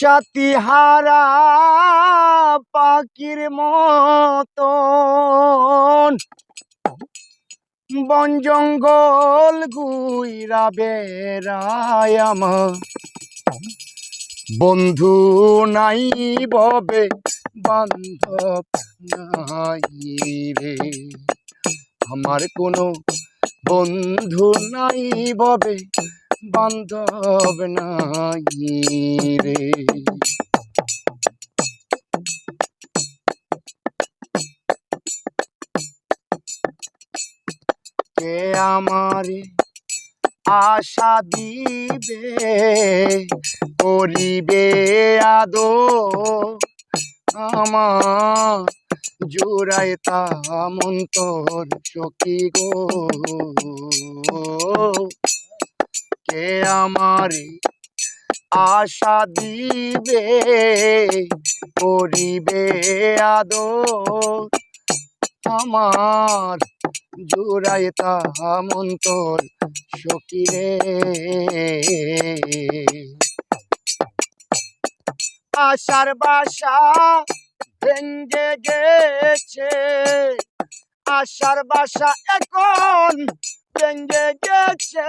সাথী হারা পাখির মতন। বন জঙ্গল গুইরা বেড়ায় আমার। বন্ধু নাই ববে, বান্ধব রে। আমার কোনো বন্ধু নাই ববে বান্ধব নাই রে। কে আমারে আশা দিবে, করিবে আদো আমার জোড়ায় তা মন্তর সখী গো। কে আমারে আশা দিবে, করিবে আদো আমার জোড়ায় তা মন্তর সখী রে। আশার বাসা ভেঙ্গে গেছে, আশার বাসা এখন ভেঙ্গে গেছে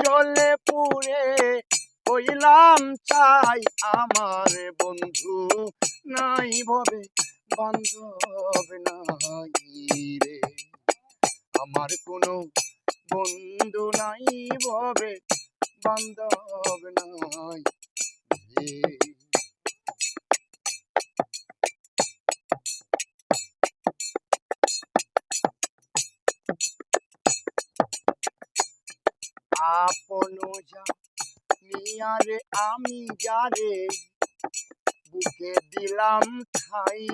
জলে পুরে হইলাম চাই আমার বন্ধু নাই ভবে বান্ধব নাই রে আমার কোনো বন্ধু নাই ভবে বান্ধব নাই রে আপন যা নিয়ারে আমি যারে বুকে দিলাম ঠাই,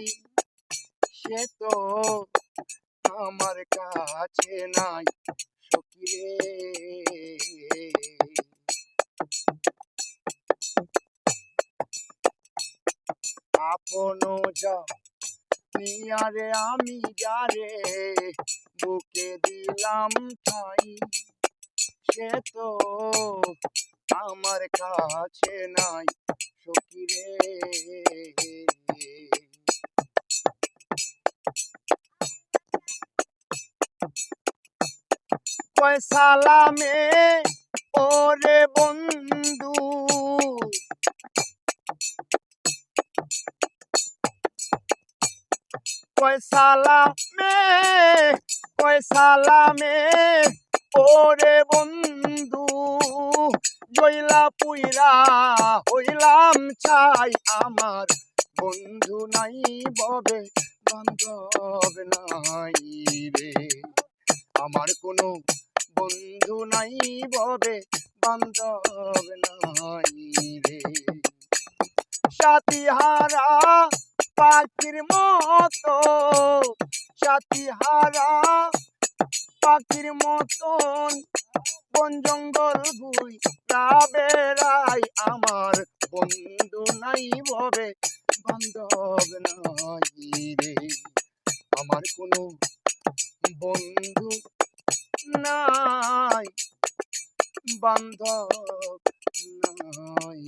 সে তো আমার কাছে নাই সখী রে আপন যা নিয়ারে আমি যারে বুকে দিলাম ঠাই সে তো। আমার কাছে নাই সখী রে। সালামে ওরে বন্ধু। সালামে সালামে ওরে বন্ধু, জয়লা পুইরা হইলাম চাই আমার। বন্ধু নাই ববে, বান্ধব নাই রে। আমার কোনো বন্ধু নাই ববে, বান্ধব নাই রে। সাথী হারা পাখির মতো সাথী হারা পাখির মতন, বন জঙ্গল গুই বেড়াই। আমার বন্ধু নাই ভবে বান্ধব নাই রে। আমার কোনো বন্ধু নাই, বান্ধব নাই